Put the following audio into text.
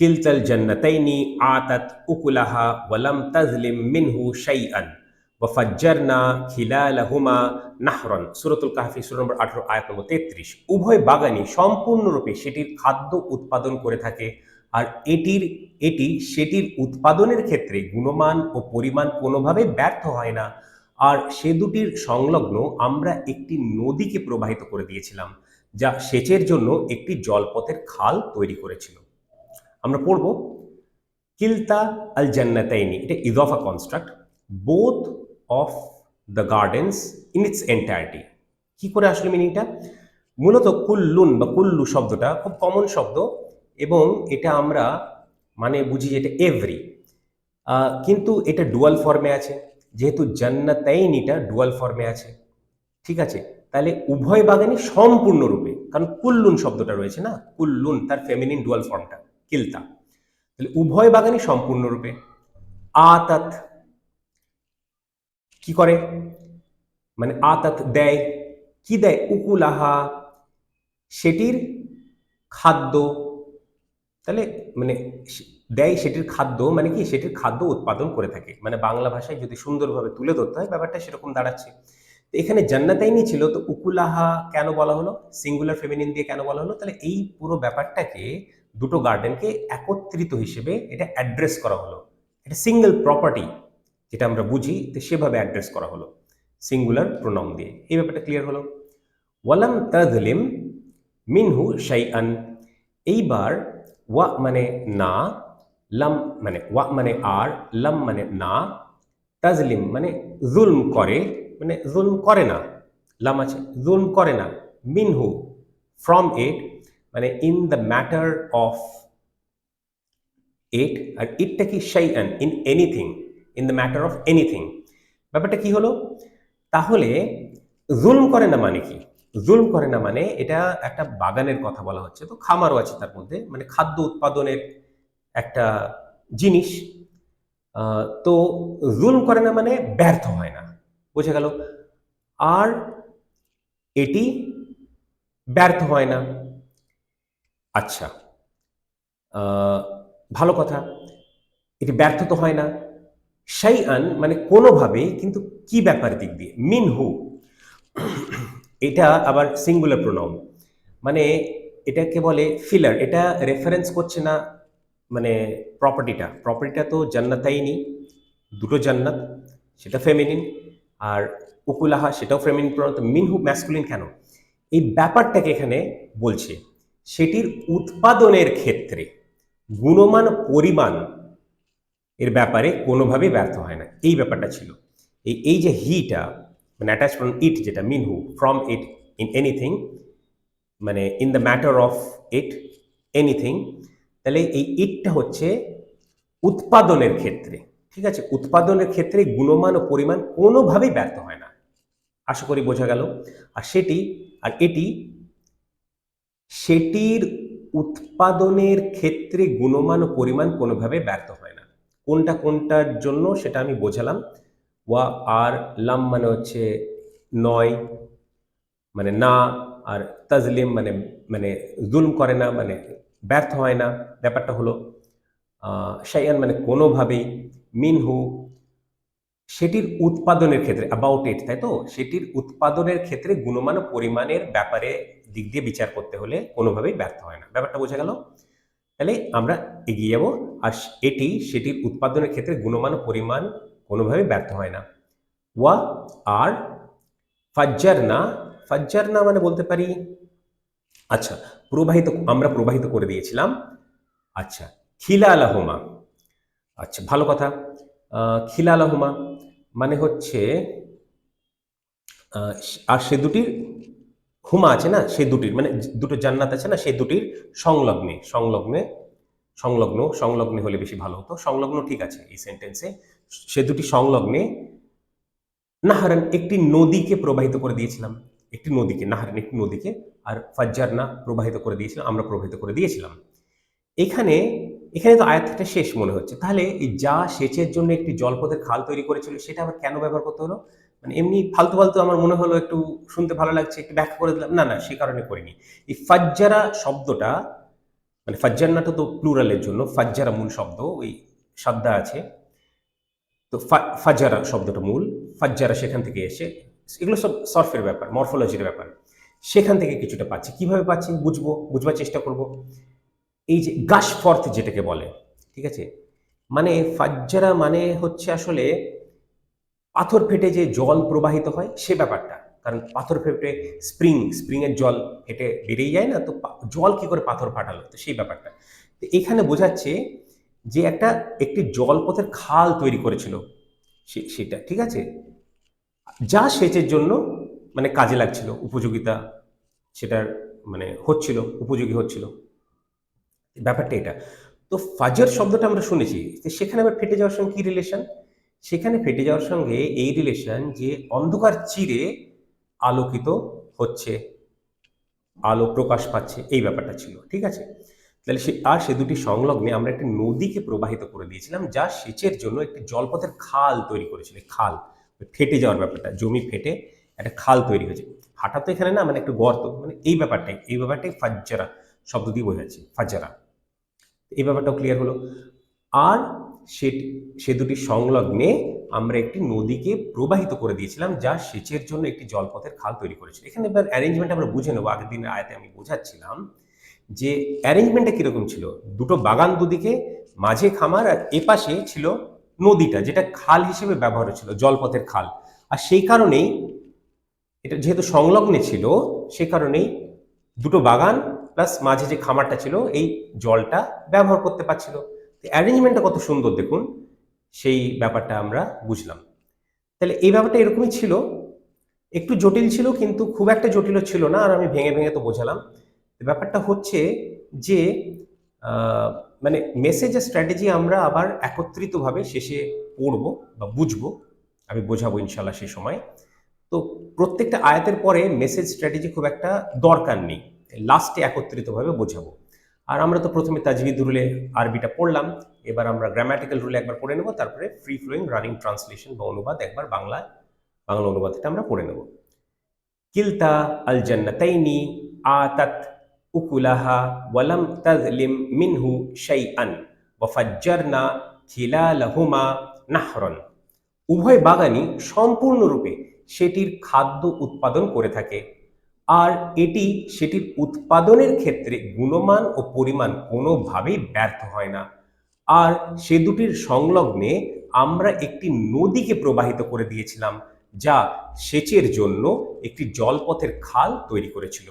কিলতাল জন্নতাইনি আতাত উকুলাহা ওয়ালাম তাজলিম মিনহু শাইআন। ওয়াফাজ্জারনা খিলালাহুমা নাহরন। সূরাতুল কাহফি, সূরা নম্বর 18 আয়াত নম্বর 33 উভয় বাগানই সম্পূর্ণরূপে সেটির খাদ্য উৎপাদন করে থাকে। আর এটির, এটি সেটির উৎপাদনের ক্ষেত্রে গুণমান ও পরিমাণ কোনোভাবে ব্যর্থ হয় না। আর সে দুটির সংলগ্ন আমরা একটি নদীকে প্রবাহিত করে দিয়েছিলাম, যা সেচের জন্য একটি জলপথের খাল তৈরি করেছিল। আমরা পড়ব কিলতা আল জান্নাতাইনি। এটা ইদফা construct both of the gardens in its entirety কি করে আসলে মিনিংটা মূলত কুল্লুন বা কুল্লু শব্দটা খুব কমন শব্দ এবং এটা আমরা মানে বুঝি এটা এভরি কিন্তু এটা ডুয়াল ফর্মে আছে। যেহেতু জান্নাতাইনিটা ডুয়াল ফর্মে আছে। ঠিক আছে? তাহলে উভয় বাগানই সম্পূর্ণরূপে, কারণ কুল্লুন শব্দটা রয়েছে না? কুল্লুন তার ফেমিনিন ডুয়াল ফর্মটা কিলতা। তাহলে উভয় বাগানই সম্পূর্ণরূপে আতাত। কি করে? মানে আতাত দেয়, কি দেয়? উকুলাহা, সেটির খাদ্য। তাহলে মানে দেয় সেটির খাদ্য মানে কি? সেটির খাদ্য উৎপাদন করে থাকে। মানে বাংলা ভাষায় যদি সুন্দরভাবে তুলে ধরতে হয়, ব্যাপারটা সেরকম দাঁড়াচ্ছে। তো এখানে জান্নাতাইনি ছিল, তো উকুলাহা কেন বলা হলো? সিঙ্গুলার ফেমিনিন দিয়ে কেন বলা হলো? তাহলে এই পুরো ব্যাপারটাকে দুটো গার্ডেনকে একত্রিত হিসেবে এটা অ্যাড্রেস করা হলো। এটা সিঙ্গেল প্রপার্টি যেটা আমরা বুঝি তো সেভাবে অ্যাড্রেস করা হলো। সিঙ্গুলার প্রোনাউন দিয়ে। এই ব্যাপারটা ক্লিয়ার হলো। ওয়ালাম তাজলিম মিনহু শাইআন। এইবার ওয়া মানে না, লাম মানে ওয়া মানে আর, লাম মানে না, তাজলিম মানে জুলম করে মানে জুলম করে না। লাম আছে, জুলম করে না। মিনহু ফ্রম ইট মানে in the matter of it আর ইটটা কি শাইআন in anything in the matter of anything ব্যাপারটা কি হলো? তাহলে জুলম করে না মানে কি? জুলম করে না মানে এটা একটা বাগানের কথা বলা হচ্ছে। তো খামারও আছে তার মধ্যে মানে খাদ্য উৎপাদনের একটা জিনিস। তো জুলম করে না মানে ব্যর্থ হয় না। বোঝা গেল? আর এটি ব্যর্থ হয় না। আচ্ছা ভালো কথা। এটি ব্যর্থ তো হয় না। সেই আন মানে কোনোভাবেই কিন্তু কি ব্যাপার দিক দিয়ে? মিনহু এটা আবার সিঙ্গুলার প্রোনাউন। মানে এটাকে বলে ফিলার। এটা রেফারেন্স করছে না মানে প্রপার্টিটা। প্রপার্টিটা তো জান্নাতাই জান্নাতাইনি দুটো জান্নাত, সেটা ফেমিনিন আর উকুলাহা, সেটাও ফেমিনিন প্রোনাউন। তো মিনহু ম্যাসকুলিন কেন? এই ব্যাপারটাকে এখানে বলছে। সেটির উৎপাদনের ক্ষেত্রে গুণমান পরিমাণ এর ব্যাপারে কোনোভাবে ব্যর্থ হয় না। এই ব্যাপারটা ছিল। এই এই যে হিটা মানে অ্যাটাচ ফ্রম ইট যেটা মিনহু ফ্রম ইট ইন এনিথিং মানে in the matter of it anything তাহলে এই ইটটা হচ্ছে উৎপাদনের ক্ষেত্রে। ঠিক আছে? উৎপাদনের ক্ষেত্রে গুণমান ও পরিমাণ কোনোভাবেই ব্যর্থ হয় না। আশা করি বোঝা গেল। আর সেটি, আর এটি সেটির উৎপাদনের ক্ষেত্রে গুণমান ও পরিমাণ কোনোভাবে ব্যর্থ হয় না। কোনটা কোনটার জন্য সেটা আমি বোঝালাম। ওয়া আর লাম মানে হচ্ছে নয় মানে না, আর তাজলিম মানে মানে জুলম করে না মানে ব্যর্থ হয় না। ব্যাপারটা হলো শাইয়ান মানে কোনোভাবেই মিনহু সেটির উৎপাদনের ক্ষেত্রে অ্যাবাউট ইট তাই তো? সেটির উৎপাদনের ক্ষেত্রে গুণমান পরিমাণের ব্যাপারে দিক দিয়ে বিচার করতে হলে কোনোভাবেই ব্যর্থ হয় না। ব্যাপারটা বোঝা গেল? তাহলে আমরা এগিয়ে যাব, আর এটি সেটির উৎপাদনের ক্ষেত্রে গুণমান পরিমাণ কোনোভাবেই ব্যর্থ হয় না। ওয়া আর ফাজ্জার না ফাজ্জার না মানে বলতে পারি? আচ্ছা প্রবাহিত, আমরা প্রবাহিত করে দিয়েছিলাম। আচ্ছা খিলা আলাহুমা আচ্ছা ভালো কথা। খিলা আলাহুমা মানে হচ্ছে আর সে দুটির হুমা আছে না, সে দুটির মানে দুটো জান্নাত আছে না, সে দুটির সংলগ্নে সংলগ্নে, সংলগ্ন, সংলগ্নে হলে বেশি ভালো হতো। সংলগ্ন ঠিক আছে এই সেন্টেন্সে সে দুটি সংলগ্নে, নাহারান একটি নদীকে প্রবাহিত করে দিয়েছিলাম। একটি নদীকে, নাহারান একটি নদীকে, আর ফাজ্জার না প্রবাহিত করে দিয়েছিলাম আমরা প্রবাহিত করে দিয়েছিলাম। এখানে এখানে তো আয়াতটা শেষ মনে হচ্ছে। তাহলে এই যা সেচের জন্য একটি জলপথের খাল তৈরি করেছিল, সেটা আবার কেন ব্যবহার করতে হলো? মানে এমনি ফালতু ফালতু আমার মনে হলো, একটু শুনতে ভালো লাগছে, একটু ব্যাখ্যা করে দিলাম। না না, সে কারণে করিনি। এই ফাজ্জারা শব্দটা মানে ফাজ্জারনাটা তো প্লুরালের জন্য, ফাজ্জারা মূল শব্দ, ওই সাদ্দা আছে। তো ফাজ্জারা শব্দটা মূল, ফাজ্জারা সেখান থেকে এসে, এগুলো সব সরফের ব্যাপার, মরফোলজির ব্যাপার। সেখান থেকে কিছুটা পাচ্ছি। কীভাবে পাচ্ছি? বুঝব, বুঝবার চেষ্টা করব। এই যে গাশফর্থ যেটাকে বলে, ঠিক আছে? মানে ফাজ্জারা মানে হচ্ছে আসলে পাথর ফেটে যে জল প্রবাহিত হয়, সে ব্যাপারটা। কারণ পাথর ফেটে স্প্রিং, স্প্রিংয়ের জল ফেটে বেরিয়ে যায় না, তো জল কি করে পাথর ফাটালো? তো সেই ব্যাপারটা। তো এখানে বোঝাচ্ছে যে একটা, একটি জলপথের খাল তৈরি করেছিল সেটা, ঠিক আছে? যা সেচের জন্য মানে কাজে লাগছিল, উপযোগিতা সেটার মানে হচ্ছিল, উপযোগী হচ্ছিল। ব্যাপারটা এটা। তো ফাজর শব্দটা আমরা শুনেছি সেখানে আবার ফেটে যাওয়ার সঙ্গে কি রিলেশন সেখানে ফেটে যাওয়ার সঙ্গে এই রিলেশন যে অন্ধকার চিরে আলোকিত হচ্ছে, আলো প্রকাশ পাচ্ছে, এই ব্যাপারটা ছিল, ঠিক আছে? তাহলে সে, আর সে দুটি সংলগ্নে আমরা একটি নদীকে প্রবাহিত করে দিয়েছিলাম, যা সেচের জন্য একটি জলপথের খাল তৈরি করেছিল খাল। ফেটে যাওয়ার ব্যাপারটা, জমি ফেটে একটা খাল তৈরি হয়েছে। ফাটা তো এখানে না মানে একটা গর্ত মানে এই ব্যাপারটাই এই ব্যাপারটাই ফাজ্জারা শব্দ দিয়ে বোঝাচ্ছে, ফাজ্জারা। এই ব্যাপারটাও ক্লিয়ার হলো। আর সে সে দুটি সংলগ্নে আমরা একটি নদীকে প্রবাহিত করে দিয়েছিলাম, যা সেচের জন্য একটি জলপথের খাল তৈরি করেছিল। এখানে এবার অ্যারেঞ্জমেন্ট আমরা বুঝে নেব, আগের দিনের আয়তে আমি বোঝাচ্ছিলাম যে অ্যারেঞ্জমেন্টটা কীরকম ছিল। দুটো বাগান দুদিকে, মাঝে খামার আর এপাশে ছিল নদীটা, যেটা খাল হিসেবে ব্যবহার হচ্ছিল জলপথের খাল। আর সেই কারণেই, এটা যেহেতু সংলগ্নে ছিল, সে কারণেই দুটো বাগান প্লাস মাঝে যে খামারটা ছিল, এই জলটা ব্যবহার করতে পারছিল। অ্যারেঞ্জমেন্টটা কত সুন্দর দেখুন, সেই ব্যাপারটা আমরা বুঝলাম। তাহলে এই ব্যাপারটা এরকমই ছিল। একটু জটিল ছিল, কিন্তু খুব একটা জটিল ছিল না, আর আমি ভেঙে ভেঙে তো বোঝালাম। ব্যাপারটা হচ্ছে যে মানে মেসেজ স্ট্র্যাটেজি আমরা আবার একত্রিতভাবে শেষে পড়ব বা বুঝব। আমি বোঝাবো ইনশাল্লাহ সে সময়। তো প্রত্যেকটা আয়াতের পরে মেসেজ স্ট্র্যাটেজি খুব একটা দরকার নেই। লাস্টে একত্রিতভাবে বোঝাবো। আর আমরা তো প্রথমে তাজবিদ রুলে আরবিটা পড়লাম, এবার আমরা গ্রামাটিক্যাল রুলে একবার পড়ে নেব, তারপরে ফ্রি ফ্লোয়িং রানিং ট্রান্সলেশন বা অনুবাদ একবার বাংলায় বাংলা অনুবাদটা আমরা পড়ে নেব। কিলতা আল জান্নাতাইনি আতাত উকুলাহা ওয়ালাম তাজলিম মিনহু শাইআন ওয়াফাজ্জারনা খিলালাহুমা নাহরন। উভয় বাগানই সম্পূর্ণরূপে সেটির খাদ্য উৎপাদন করে থাকে। আর এটি সেটির উৎপাদনের ক্ষেত্রে গুণমান ও পরিমাণ কোনোভাবেই ব্যর্থ হয় না। আর সে দুটির সংলগ্নে আমরা একটি নদীকে প্রবাহিত করে দিয়েছিলাম, যা সেচের জন্য একটি জলপথের খাল তৈরি করেছিল।